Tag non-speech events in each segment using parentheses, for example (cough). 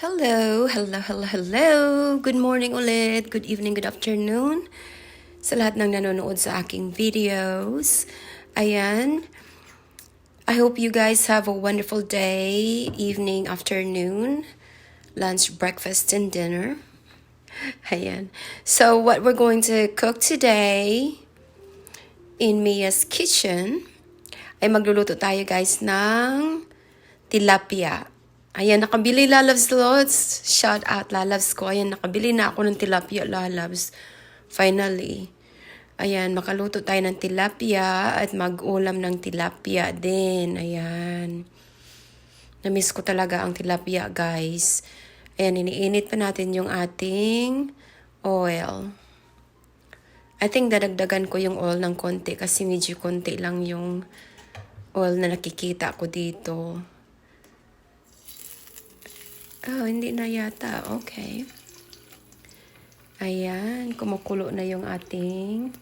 Hello, hello, hello, hello. Good morning ulit. Good evening, good afternoon. Sa lahat ng nanonood sa aking videos. Ayan. I hope you guys have a wonderful day, evening, afternoon, lunch, breakfast, and dinner. (laughs) Ayan. So what we're going to cook today in Mia's kitchen ay magluluto tayo guys ng tilapia. Ayan, nakabili lalabs lots. Shout out lalabs ko. Ayan, nakabili na ako ng tilapia lalabs. Finally. Ayan, makaluto tayo ng tilapia at mag-ulam ng tilapia din. Ayan. Namiss ko talaga ang tilapia, guys. Ayan, iniinit pa natin yung ating oil. I think dadagdagan ko yung oil ng konti kasi medyo konti lang yung oil na nakikita ko dito. Oh, hindi na yata. Okay. Ayan, kumukulo na yung ating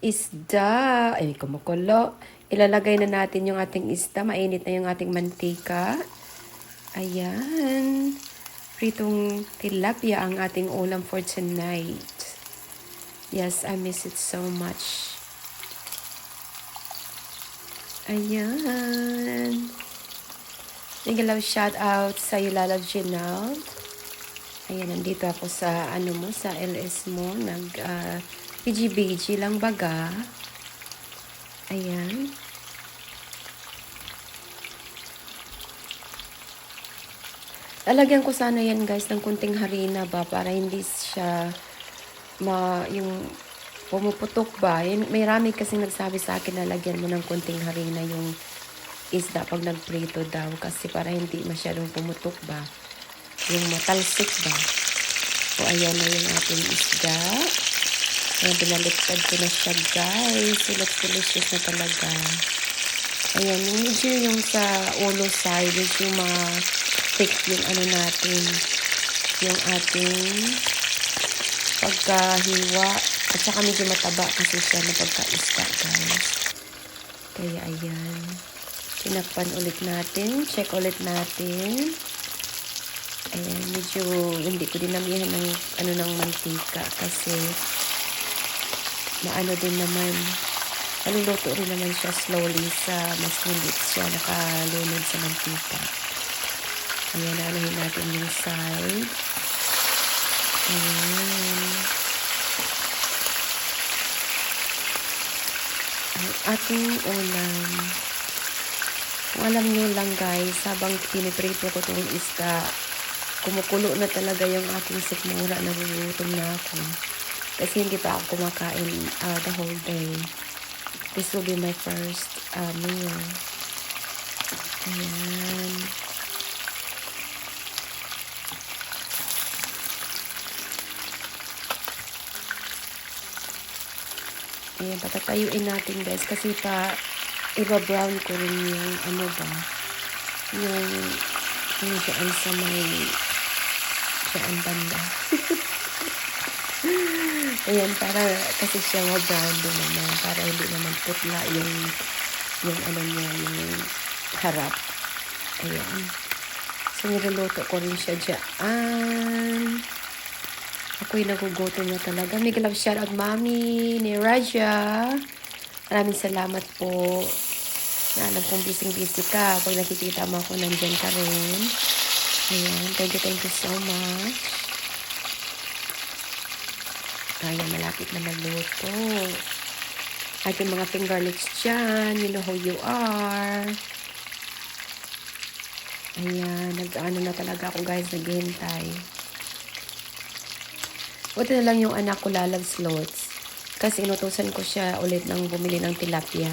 isda. Ay, kumukulo. Ilalagay na natin yung ating isda. Mainit na yung ating mantika. Ayan. Pritong tilapia ang ating ulam for tonight. Yes, I miss it so much. Ayan. Nagalaw shout out sa iyo, Lalav Ginald. Ayan, nandito ako sa, ano mo, sa LS mo. Nag, uh, BG-BG lang baga. Ayan. Lalagyan ko sana yan guys ng kunting harina ba para hindi siya ma yung pumuputok ba. Yan, may rami kasi nagsabi sa akin na lagyan mo ng kunting harina yung isda pag nagprito daw kasi para hindi masyadong pumutok ba. Yung matalsik ba. So, ayan na yung ating isda. Ayan, binaliktad ko na siya guys. Looks delicious na talaga. Ayan, yung medyo yung sa ulo side, medyo ma-thick yung ano natin. Yung ating pagkahiwa. At saka medyo mataba kasi siya na pagka-isda guys. Kaya ayan. Tinakpan ulit natin. Check ulit natin. Ayan, medyo hindi ko dinamihan ng ano ng mantika kasi maano din naman naluluto rin naman siya slowly sa mas hindi siya nakalunod sa mantika. Ayan, anuhin natin yung side. Ayan. Ang ating ulam. Alam nyo lang guys, habang piniprito ko itong isda, kumukulo na talaga yung aking sikmura, nagugutom na ako. Kasi hindi pa ako kumakain uh, the whole day. This will be my first uh, meal. Ayan. Ayan, patatayuin natin guys. Kasi pa, iba-brown ko rin yung ano ba, yung, yung dyan sa may, dyan banda. (laughs) Ayan, para kasi siya ma-brown din naman. Para hindi naman putla yung, yung ano niya, yung harap. Ayan. So, niluluto ko rin siya dyan. Ako'y nagugutom na talaga. May galap shoutout mami ni Raja. Maraming salamat po. Na alam kong busy-busy ka. Pag nakikita mo ako, nandyan ka rin. Ayan. Thank you, thank you so much. Ayan, malapit na magluto. At yung mga finger licks dyan, you know who you are. Ayan, nag-ano na talaga ako guys, naghihintay. Buti na lang yung anak ko lalav slots. Kasi inutusan ko siya ulit ng bumili ng tilapia.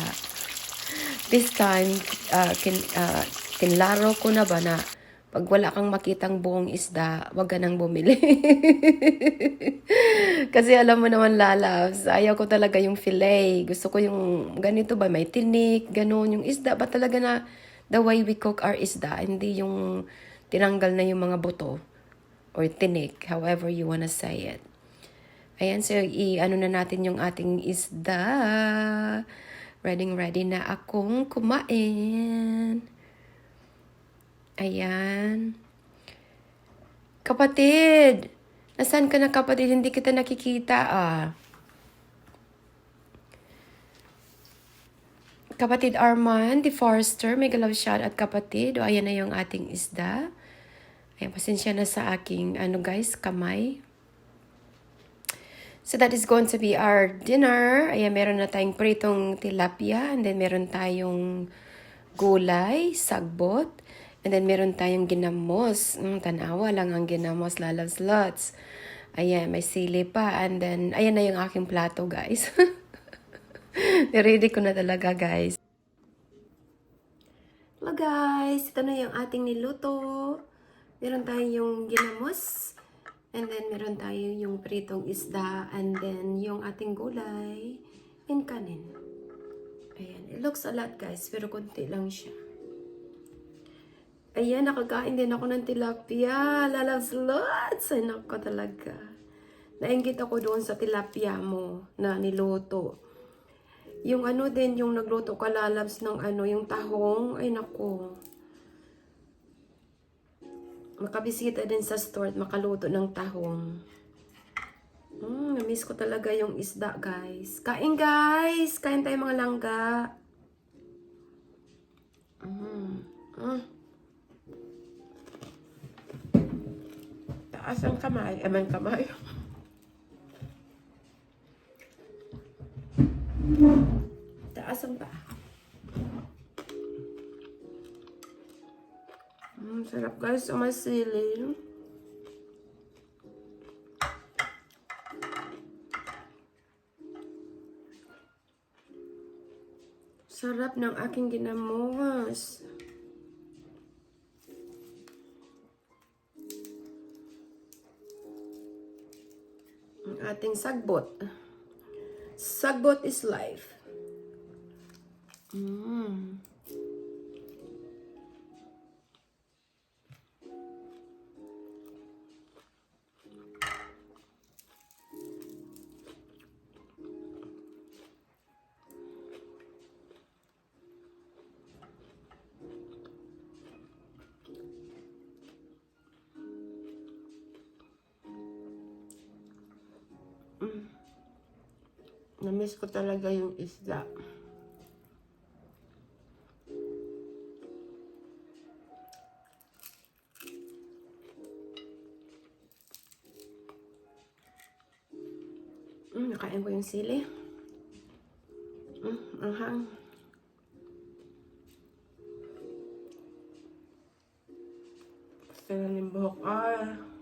This time, uh, kin, uh, kinlaro ko na ba na pag wala kang makitang buong isda, wag ka nang bumili. (laughs) Kasi alam mo naman, lalabs, ayaw ko talaga yung fillet. Gusto ko yung ganito ba, may tinik, ganun. Yung isda ba talaga na the way we cook our isda, hindi yung tinanggal na yung mga buto or tinik, however you wanna say it. Ayan, so i-ano na natin yung ating isda. Ready, ready na akong kumain. Ayan. Kapatid! Nasaan ka na kapatid? Hindi kita nakikita ah. Kapatid Arman, the Forester, may galaw shout at kapatid. O, ayan na yung ating isda. Ayan, pasensya na sa aking, ano guys, kamay. So that is going to be our dinner. Ayan, meron na tayong pritong tilapia. And then meron tayong gulay, sagbot. And then meron tayong ginamos. Mm, tanawa lang ang ginamos, lalabs lots. Ayan, may sili pa. And then, ayan na yung aking plato, guys. (laughs) Ready ko na talaga, guys. Hello, guys. Ito na yung ating niluto. Meron tayong yung ginamos. And then, meron tayo yung pritong isda. And then, yung ating gulay. And kanin. Ayan. It looks a lot, guys. Pero konti lang siya. Ayan, nakakain din ako ng tilapia. Lalabs lots. Ay, nako talaga. Nainggit ako doon sa tilapia mo na niluto. Yung ano din, yung nagluto ka lalabs ng ano, yung tahong. Ay, nako. Makabisita din sa store at makaluto ng tahong. Mm, na-miss ko talaga yung isda, guys. Kain, guys! Kain tayo mga langga. Mm. Mm. Taas ang kamay. Eman kamay. (laughs) Taas ang paa. Sarap guys. Ang masili. Sarap ng aking ginamos. Ang ating sagbot. Sagbot is life. Mm. Namiss ko talaga yung isda. Mm, nakain ko yung sili. Mm, anghang. Gusto na ng buhok. Ay.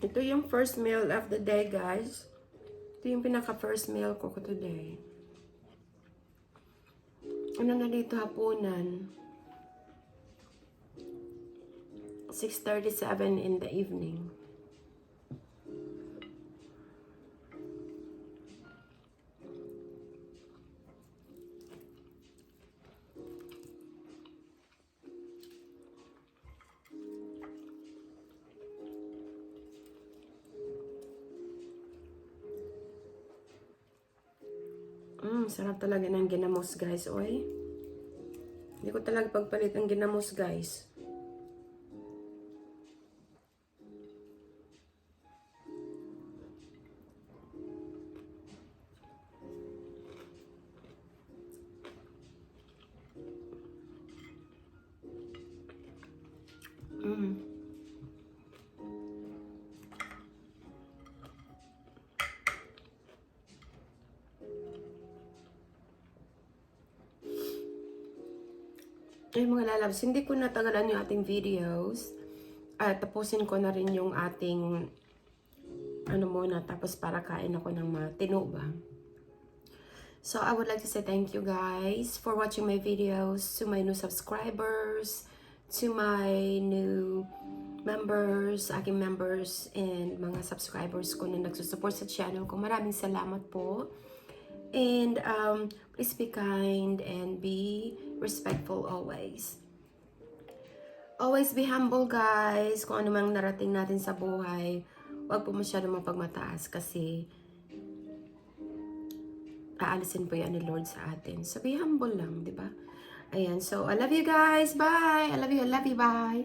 Ito yung first meal of the day, guys. Ito yung pinaka-first meal ko ko today. Ano na dito hapunan? 6.37 in the evening. Sarap talaga ng ginamos, guys. Oy. Hindi ko talaga pagpalit ang ginamos, guys. Ay mga lalabs, hindi ko natagalan yung ating videos. At tapusin ko na rin yung ating ano muna, tapos para kain ako ng matino ba. So, I would like to say thank you guys for watching my videos, to my new subscribers, to my new members, aking members, and mga subscribers ko na nagsusupport sa channel ko. Maraming salamat po. And um, please be kind and be respectful always. Always be humble, guys. Kung ano mang narating natin sa buhay, huwag po masyado mapagmataas kasi aalisin po yan ni Lord sa atin. So, be humble lang, di ba? Ayan. So, I love you guys. Bye. I love you. I love you. Bye.